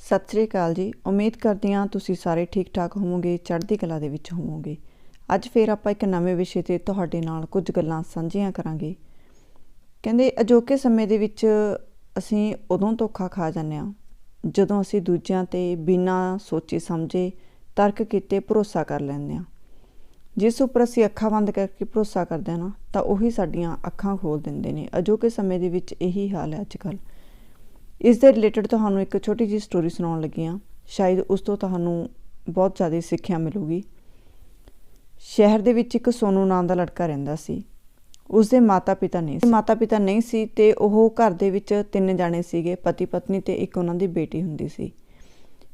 ਸਤਿ ਸ੍ਰੀ ਅਕਾਲ ਜੀ। ਉਮੀਦ ਕਰਦੀ ਹਾਂ ਤੁਸੀਂ ਸਾਰੇ ਠੀਕ ਠਾਕ ਹੋਵੋਗੇ, ਚੜ੍ਹਦੀ ਕਲਾ ਦੇ ਵਿੱਚ ਹੋਵੋਗੇ। ਅੱਜ ਫੇਰ ਆਪਾਂ ਇੱਕ ਨਵੇਂ ਵਿਸ਼ੇ ਤੇ ਤੁਹਾਡੇ ਨਾਲ ਕੁਝ ਗੱਲਾਂ ਸਾਂਝੀਆਂ ਕਰਾਂਗੇ। ਕਹਿੰਦੇ, ਅਜੋਕੇ ਸਮੇਂ ਦੇ ਵਿੱਚ ਅਸੀਂ ਉਦੋਂ ਧੋਖਾ ਖਾ ਜਾਂਦੇ ਹਾਂ, ਜਦੋਂ ਅਸੀਂ ਦੂਜਿਆਂ ਤੇ ਬਿਨਾਂ ਸੋਚੇ ਸਮਝੇ ਤਰਕ ਕੀਤੇ ਭਰੋਸਾ ਕਰ ਲੈਂਦੇ ਹਾਂ। ਜਿਸ ਉੱਪਰ ਅਸੀਂ ਅੱਖਾਂ ਬੰਦ ਕਰਕੇ ਭਰੋਸਾ ਕਰਦੇ ਹਾਂ ਨਾ, ਤਾਂ ਉਹੀ ਸਾਡੀਆਂ ਅੱਖਾਂ ਖੋਲ ਦਿੰਦੇ ਨੇ। ਅਜੋਕੇ ਸਮੇਂ ਦੇ ਵਿੱਚ ਇਹੀ ਹਾਲ ਹੈ ਅੱਜਕੱਲ੍ਹ। ਇਸ ਦੇ ਰਿਲੇਟਡ ਤੁਹਾਨੂੰ ਇੱਕ ਛੋਟੀ ਜਿਹੀ ਸਟੋਰੀ ਸੁਣਾਉਣ ਲੱਗੀ ਹਾਂ। ਸ਼ਾਇਦ ਉਸ ਤੋਂ ਤੁਹਾਨੂੰ ਬਹੁਤ ਜ਼ਿਆਦਾ ਸਿੱਖਿਆ ਮਿਲੂਗੀ। ਸ਼ਹਿਰ ਦੇ ਵਿੱਚ ਇੱਕ ਸੋਨੂ ਨਾਂ ਦਾ ਲੜਕਾ ਰਹਿੰਦਾ ਸੀ। ਉਸ ਦੇ ਮਾਤਾ-ਪਿਤਾ ਨਹੀਂ ਸੀ। ਮਾਤਾ-ਪਿਤਾ ਨਹੀਂ ਸੀ ਤੇ ਉਹ ਘਰ ਦੇ ਵਿੱਚ ਤਿੰਨ ਜਾਣੇ ਸੀਗੇ। ਪਤੀ ਪਤਨੀ ਤੇ ਇੱਕ ਉਹਨਾਂ ਦੀ ਬੇਟੀ ਹੁੰਦੀ ਸੀ।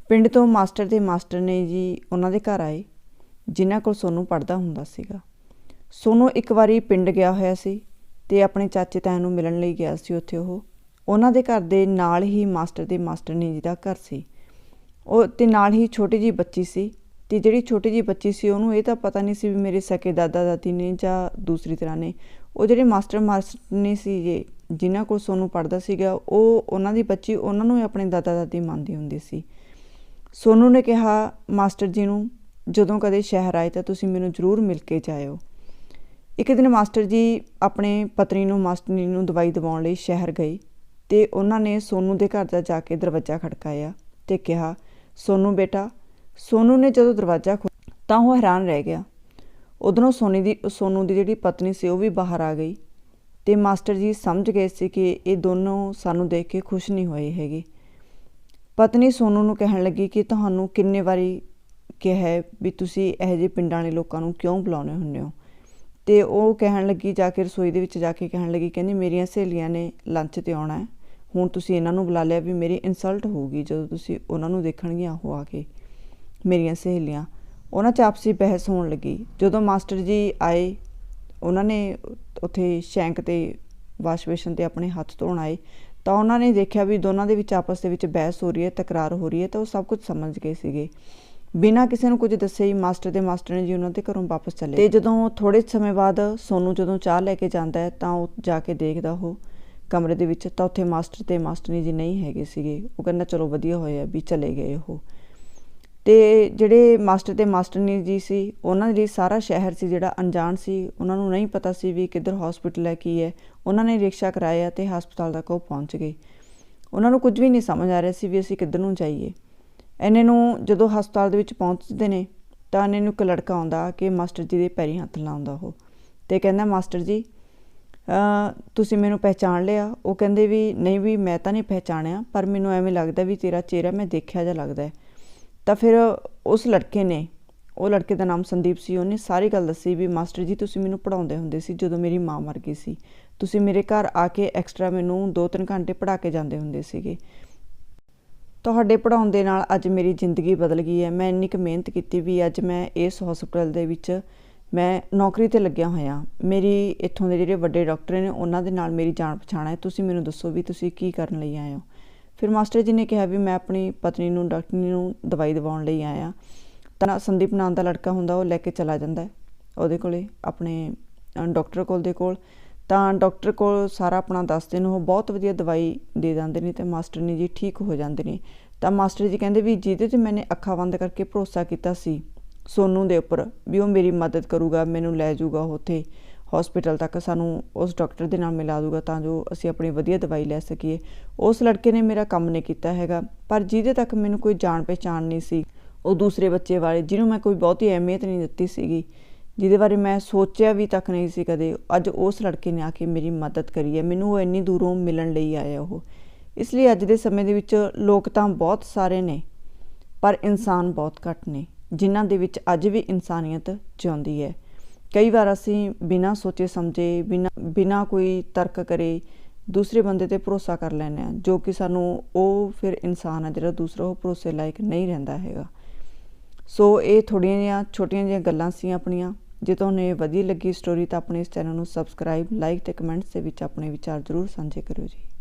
ਪਿੰਡ ਤੋਂ ਮਾਸਟਰ ਦੇ ਮਾਸਟਰ ਨੇ ਜੀ ਉਹਨਾਂ ਦੇ ਘਰ ਆਏ, ਜਿਨ੍ਹਾਂ ਕੋਲ ਸੋਨੂ ਪੜਦਾ ਹੁੰਦਾ ਸੀਗਾ। ਸੋਨੂ ਇੱਕ ਵਾਰੀ ਪਿੰਡ ਗਿਆ ਹੋਇਆ ਸੀ ਤੇ ਆਪਣੇ ਚਾਚੇ ਤਾਇਆ ਨੂੰ ਮਿਲਣ ਲਈ ਗਿਆ ਸੀ ਉੱਥੇ ਉਹ। ਉਹਨਾਂ ਦੇ ਘਰ ਦੇ ਨਾਲ ਹੀ ਮਾਸਟਰ ਦੇ ਮਾਸਟਰਨੀ ਜੀ ਦਾ ਘਰ ਸੀ। ਉਹ ਤੇ ਨਾਲ ਹੀ ਛੋਟੀ ਜੀ ਬੱਚੀ ਸੀ ਤੇ ਜਿਹੜੀ ਛੋਟੀ ਜੀ ਬੱਚੀ ਸੀ ਉਹਨੂੰ ਇਹ ਤਾਂ ਪਤਾ ਨਹੀਂ ਸੀ ਵੀ ਮੇਰੇ ਸਕੇ ਦਾਦਾ ਦਾਦੀ ਨੇ ਜਾਂ ਦੂਸਰੀ ਤਰ੍ਹਾਂ ਨੇ। ਉਹ ਜਿਹੜੇ ਮਾਸਟਰ ਮਾਸਟਰਨੀ ਸੀ ਜੇ ਜਿਨ੍ਹਾਂ ਕੋਲ ਸੋਨੂੰ ਪੜਦਾ ਸੀਗਾ, ਉਹ ਉਹਨਾਂ ਦੀ ਬੱਚੀ ਉਹਨਾਂ ਨੂੰ ਹੀ ਆਪਣੇ ਦਾਦਾ ਦਾਦੀ ਮੰਨਦੀ ਹੁੰਦੀ ਸੀ। ਸੋਨੂੰ ਨੇ ਕਿਹਾ, ਮਾਸਟਰ ਜੀ ਨੂੰ ਜਦੋਂ ਕਦੇ ਸ਼ਹਿਰ ਆਏ ਤਾਂ ਤੁਸੀਂ ਮੈਨੂੰ ਜ਼ਰੂਰ ਮਿਲ ਕੇ ਜਾਇਓ। ਇੱਕ ਦਿਨ ਮਾਸਟਰ ਜੀ ਆਪਣੇ ਪਤਨੀ ਨੂੰ, ਮਾਸਟਰਨੀ ਨੂੰ ਦਵਾਈ ਦਿਵਾਉਣ ਲਈ ਸ਼ਹਿਰ ਗਏ। ਤੇ ਉਹਨਾਂ ਨੇ ਸੋਨੂ ਦੇ ਘਰ ਦਾ ਜਾ ਕੇ ਦਰਵਾਜ਼ਾ ਖੜਕਾਇਆ ਤੇ ਕਿਹਾ, ਸੋਨੂ ਬੇਟਾ, ਸੋਨੂ ਨੇ ਜਦੋਂ ਦਰਵਾਜ਼ਾ ਖੋਲ੍ਹਿਆ ਤਾਂ ਉਹ ਹੈਰਾਨ ਰਹਿ ਗਿਆ। ਉਧਰੋਂ ਸੋਨੀ ਦੀ, ਸੋਨੂ ਦੀ ਜਿਹੜੀ ਪਤਨੀ ਸੀ ਉਹ ਵੀ ਬਾਹਰ ਆ ਗਈ ਤੇ ਮਾਸਟਰ ਜੀ ਸਮਝ ਗਏ ਸੀ ਕਿ ਇਹ ਦੋਨੋਂ ਸਾਨੂੰ ਦੇਖ ਕੇ ਖੁਸ਼ ਨਹੀਂ ਹੋਏ ਹੈਗੇ। ਪਤਨੀ ਸੋਨੂ ਨੂੰ ਕਹਿਣ ਲੱਗੀ ਕਿ ਤੁਹਾਨੂੰ ਕਿੰਨੇ ਵਾਰੀ ਕਿਹਾ ਵੀ ਤੁਸੀਂ ਇਹੋ ਜਿਹੇ ਪਿੰਡਾਂ ਵਾਲੇ ਲੋਕਾਂ ਨੂੰ ਕਿਉਂ ਬੁਲਾਉਂਦੇ ਹੁੰਦੇ ਹੋ? ਤੇ ਉਹ ਕਹਿਣ ਲੱਗੀ, ਜਾ ਕੇ ਰਸੋਈ ਦੇ ਵਿੱਚ ਜਾ ਕੇ ਕਹਿਣ ਲੱਗੀ, ਕਹਿੰਦੀ ਮੇਰੀਆਂ ਸਹੇਲੀਆਂ ਨੇ ਲੰਚ ਤੇ ਆਉਣਾ ਹੈ। ਹੁਣ ਤੁਸੀਂ ਇਹਨਾਂ ਨੂੰ ਬੁਲਾ ਲਿਆ ਵੀ ਮੇਰੀ ਇਨਸਲਟ ਹੋਊਗੀ ਜਦੋਂ ਤੁਸੀਂ ਉਹਨਾਂ ਨੂੰ ਦੇਖਣਗੀਆਂ ਉਹ ਆ ਕੇ ਮੇਰੀਆਂ ਸਹੇਲੀਆਂ। ਉਹਨਾਂ 'ਚ ਆਪਸੀ ਬਹਿਸ ਹੋਣ ਲੱਗੀ। ਜਦੋਂ ਮਾਸਟਰ ਜੀ ਆਏ ਉਹਨਾਂ ਨੇ ਉੱਥੇ ਸ਼ੈਂਕ ਤੇ ਵਾਸ਼ ਬੇਸ਼ਨ ਤੇ ਆਪਣੇ ਹੱਥ ਧੋਣ ਆਏ ਤਾਂ ਉਹਨਾਂ ਨੇ ਦੇਖਿਆ ਵੀ ਦੋਨਾਂ ਦੇ ਵਿੱਚ ਆਪਸ ਦੇ ਵਿੱਚ ਬਹਿਸ ਹੋ ਰਹੀ ਹੈ ਤਕਰਾਰ ਹੋ ਰਹੀ ਹੈ ਤਾਂ ਉਹ ਸਭ ਕੁਝ ਸਮਝ ਗਏ ਸੀਗੇ। ਬਿਨਾਂ ਕਿਸੇ ਨੂੰ ਕੁਝ ਦੱਸੇ ਹੀ ਮਾਸਟਰ ਦੇ ਮਾਸਟਰ ਨੇ ਜੀ ਉਹਨਾਂ ਦੇ ਘਰੋਂ ਵਾਪਸ ਚਲੇ ਤੇ ਜਦੋਂ ਥੋੜੇ ਸਮੇਂ ਬਾਅਦ ਸੋਨੂ ਜਦੋਂ ਚਾਹ ਲੈ ਕੇ ਜਾਂਦਾ ਹੈ ਤਾਂ ਉਹ ਜਾ ਕੇ ਦੇਖਦਾ ਉਹ ਕਮਰੇ ਦੇ ਵਿੱਚ, ਤਾਂ ਉੱਥੇ ਮਾਸਟਰ ਤੇ ਮਾਸਟਰਨੀ ਜੀ ਨਹੀਂ ਹੈਗੇ ਸੀਗੇ। ਉਹ ਕਹਿੰਦਾ, ਚਲੋ ਵਧੀਆ ਹੋਇਆ ਵੀ ਚਲੇ ਗਏ ਉਹ। ਤੇ ਜਿਹੜੇ ਮਾਸਟਰ ਤੇ ਮਾਸਟਰਨੀ ਜੀ ਸੀ, ਉਹਨਾਂ ਲਈ ਸਾਰਾ ਸ਼ਹਿਰ ਸੀ ਜਿਹੜਾ ਅਣਜਾਣ ਸੀ। ਉਹਨਾਂ ਨੂੰ ਨਹੀਂ ਪਤਾ ਸੀ ਵੀ ਕਿੱਧਰ ਹਸਪੀਟਲ ਹੈ ਕੀ ਹੈ ਉਹਨਾਂ ਨੇ ਰਿਕਸ਼ਾ ਕਰਾਇਆ ਤੇ ਹਸਪਤਾਲ ਤੱਕ ਉਹ ਪਹੁੰਚ ਗਏ। ਉਹਨਾਂ ਨੂੰ ਕੁਝ ਵੀ ਨਹੀਂ ਸਮਝ ਆ ਰਿਹਾ ਸੀ ਵੀ ਅਸੀਂ ਕਿੱਧਰ ਨੂੰ ਜਾਈਏ। ਐਨੇ ਨੂੰ ਜਦੋਂ ਹਸਪਤਾਲ ਦੇ ਵਿੱਚ ਪਹੁੰਚਦੇ ਨੇ, ਤਾਂ ਐਨੇ ਨੂੰ ਇੱਕ ਲੜਕਾ ਆਉਂਦਾ ਕਿ ਮਾਸਟਰ ਜੀ ਦੇ ਪੈਰੀ ਹੱਥ ਲਾਉਂਦਾ ਉਹ। ਤੇ ਕਹਿੰਦਾ, ਮਾਸਟਰ ਜੀ ਤੁਸੀਂ ਮੈਨੂੰ ਪਹਿਚਾਣ ਲਿਆ। ਉਹ ਕਹਿੰਦੇ ਵੀ, ਨਹੀਂ ਵੀ ਮੈਂ ਤਾਂ ਨਹੀਂ ਪਹਿਚਾਣਿਆ, ਪਰ ਮੈਨੂੰ ਐਵੇਂ ਲੱਗਦਾ ਵੀ ਤੇਰਾ ਚਿਹਰਾ ਮੈਂ ਦੇਖਿਆ ਜਿਹਾ ਲੱਗਦਾ ਤਾਂ ਫਿਰ ਉਸ ਲੜਕੇ ਨੇ, ਉਹ ਲੜਕੇ ਦਾ ਨਾਮ ਸੰਦੀਪ ਸੀ, ਉਹਨੇ ਸਾਰੀ ਗੱਲ ਦੱਸੀ ਵੀ, ਮਾਸਟਰ ਜੀ, ਤੁਸੀਂ ਮੈਨੂੰ ਪੜਾਉਂਦੇ ਹੁੰਦੇ ਸੀ ਜਦੋਂ ਮੇਰੀ ਮਾਂ ਮਰ ਗਈ ਸੀ। ਤੁਸੀਂ ਮੇਰੇ ਘਰ ਆ ਕੇ ਐਕਸਟਰਾ ਮੈਨੂੰ 2-3 ਘੰਟੇ ਪੜਾ ਕੇ ਜਾਂਦੇ ਹੁੰਦੇ ਸੀਗੇ। ਤੁਹਾਡੇ ਪੜਾਉਣ ਦੇ ਨਾਲ ਅੱਜ ਮੇਰੀ ਜ਼ਿੰਦਗੀ ਬਦਲ ਗਈ ਹੈ। ਮੈਂ ਇੰਨੀ ਕੁ ਮਿਹਨਤ ਕੀਤੀ ਵੀ ਅੱਜ ਮੈਂ ਇਸ ਹਸਪਤਾਲ ਦੇ ਵਿੱਚ ਮੈਂ ਨੌਕਰੀ ਤੇ ਲੱਗਿਆ ਹੋਇਆ। ਮੇਰੀ ਇੱਥੋਂ ਦੇ ਜਿਹੜੇ ਵੱਡੇ ਡਾਕਟਰ ਨੇ, ਉਹਨਾਂ ਦੇ ਨਾਲ ਮੇਰੀ ਜਾਣ ਪਛਾਣ ਹੈ। ਤੁਸੀਂ ਮੈਨੂੰ ਦੱਸੋ ਵੀ ਤੁਸੀਂ ਕੀ ਕਰਨ ਲਈ ਆਏ ਹੋ। ਫਿਰ ਮਾਸਟਰ ਜੀ ਨੇ ਕਿਹਾ ਵੀ ਮੈਂ ਆਪਣੀ ਪਤਨੀ ਨੂੰ ਡਾਕਟਰਨੀ ਨੂੰ ਦਵਾਈ ਦਿਵਾਉਣ ਲਈ ਆਇਆ। ਤਾਂ ਸੰਦੀਪ ਨਾਮ ਦਾ ਲੜਕਾ ਹੁੰਦਾ, ਉਹ ਲੈ ਕੇ ਚਲਾ ਜਾਂਦਾ ਉਹਦੇ ਕੋਲੇ, ਆਪਣੇ ਡਾਕਟਰ ਕੋਲ ਦੇ ਕੋਲ। ਤਾਂ ਡਾਕਟਰ ਕੋਲ ਸਾਰਾ ਆਪਣਾ ਦੱਸਦੇ ਨੇ ਉਹ ਬਹੁਤ ਵਧੀਆ ਦਵਾਈ ਦੇ ਦਿੰਦੇ ਨੇ ਤੇ ਮਾਸਟਰਨੀ ਜੀ ਠੀਕ ਹੋ ਜਾਂਦੇ ਨੇ। ਤਾਂ ਮਾਸਟਰ ਜੀ ਕਹਿੰਦੇ ਵੀ ਜਿਹਦੇ ਤੇ ਮੈਨੇ ਅੱਖਾਂ ਬੰਦ ਕਰਕੇ ਭਰੋਸਾ ਕੀਤਾ ਸੀ ਸੋਨੂੰ ਦੇ ਉੱਪਰ ਵੀ ਉਹ ਮੇਰੀ ਮਦਦ ਕਰੂਗਾ, ਮੈਨੂੰ ਲੈ ਜਾਊਗਾ ਉੱਥੇ ਹਸਪੀਟਲ ਤੱਕ ਸਾਨੂੰ ਉਸ ਡਾਕਟਰ ਦੇ ਨਾਲ ਮਿਲਾ ਦੂਗਾ ਤਾਂ ਜੋ ਅਸੀਂ ਆਪਣੀ ਵਧੀਆ ਦਵਾਈ ਲੈ ਸਕੀਏ। ਉਸ ਲੜਕੇ ਨੇ ਮੇਰਾ ਕੰਮ ਨਹੀਂ ਕੀਤਾ ਹੈਗਾ, ਪਰ ਜਿਹਦੇ ਤੱਕ ਮੈਨੂੰ ਕੋਈ ਜਾਣ ਪਛਾਣ ਨਹੀਂ ਸੀ, ਉਹ ਦੂਸਰੇ ਬੱਚੇ ਵਾਲੇ, ਜਿਹਨੂੰ ਮੈਂ ਕੋਈ ਬਹੁਤੀ ਅਹਿਮੀਅਤ ਨਹੀਂ ਦਿੱਤੀ ਸੀਗੀ, ਜਿਹਦੇ ਬਾਰੇ ਮੈਂ ਸੋਚਿਆ ਵੀ ਤੱਕ ਨਹੀਂ ਸੀ ਕਦੇ, ਅੱਜ ਉਸ ਲੜਕੇ ਨੇ ਆ ਕੇ ਮੇਰੀ ਮਦਦ ਕਰੀ ਹੈ, ਮੈਨੂੰ ਉਹ ਇੰਨੀ ਦੂਰੋਂ ਮਿਲਣ ਲਈ ਆਇਆ ਉਹ। ਇਸ ਲਈ ਅੱਜ ਦੇ ਸਮੇਂ ਦੇ ਵਿੱਚ ਲੋਕ ਤਾਂ ਬਹੁਤ ਸਾਰੇ ਨੇ, ਪਰ ਇਨਸਾਨ ਬਹੁਤ ਘੱਟ ਨੇ। ਜਿਨ੍ਹਾਂ ਦੇ ਵਿੱਚ ਅੱਜ ਵੀ ਇਨਸਾਨੀਅਤ ਜਿਉਂਦੀ ਹੈ। ਕਈ ਵਾਰ ਅਸੀਂ ਬਿਨਾਂ ਸੋਚੇ ਸਮਝੇ, ਬਿਨਾਂ ਬਿਨਾਂ ਕੋਈ ਤਰਕ ਕਰੇ ਦੂਸਰੇ ਬੰਦੇ ਤੇ ਭਰੋਸਾ ਕਰ ਲੈਂਦੇ ਆ ਜੋ ਕਿ ਸਾਨੂੰ ਉਹ ਫਿਰ ਇਨਸਾਨ ਆ ਜਿਹੜਾ ਦੂਸਰਾ ਉਹ ਭਰੋਸੇ ਲਾਇਕ ਨਹੀਂ ਰਹਿੰਦਾ ਹੈਗਾ। ਸੋ ਇਹ ਥੋੜੀਆਂ ਜਿਹੀਆਂ ਛੋਟੀਆਂ ਜਿਹੀਆਂ ਗੱਲਾਂ ਸੀ ਆਪਣੀਆਂ। ਜੇ ਤੁਹਾਨੂੰ ਇਹ ਵਧੀਆ ਲੱਗੀ ਸਟੋਰੀ ਤਾਂ ਆਪਣੇ ਇਸ ਚੈਨਲ ਨੂੰ ਸਬਸਕ੍ਰਾਈਬ ਲਾਈਕ ਤੇ ਕਮੈਂਟਸ ਦੇ ਵਿੱਚ ਆਪਣੇ ਵਿਚਾਰ ਜ਼ਰੂਰ ਸਾਂਝੇ ਕਰਿਓ ਜੀ।